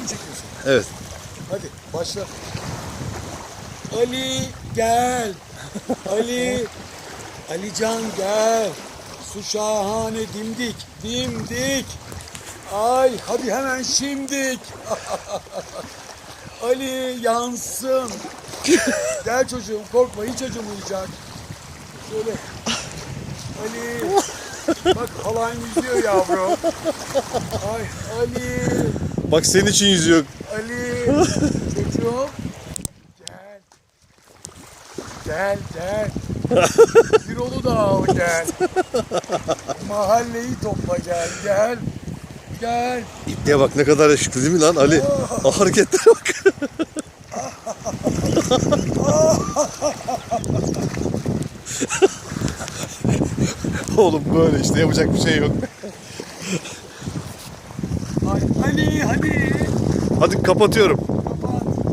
mı çekiyorsun? Evet. Hadi başla. Ali gel. Ali. Alican gel. Su şahane dimdik. Dimdik. Ay hadi hemen şimdik. Ali yansın. gel çocuğum korkma hiç acımayacak. Şöyle. Ali. Bak halan yüzüyor yavrum. Ay Ali. Bak senin için yüzüyor. Ali çocuğum gel. Gel gel. Bir onu da al gel. Mahalleyi topla gel gel. Gel. İpneye bak ne kadar yakışıklı değil mi lan Ali? Ah, hareketlere bak. Oğlum böyle işte yapacak bir şey yok. Ali hadi. Hadi kapatıyorum.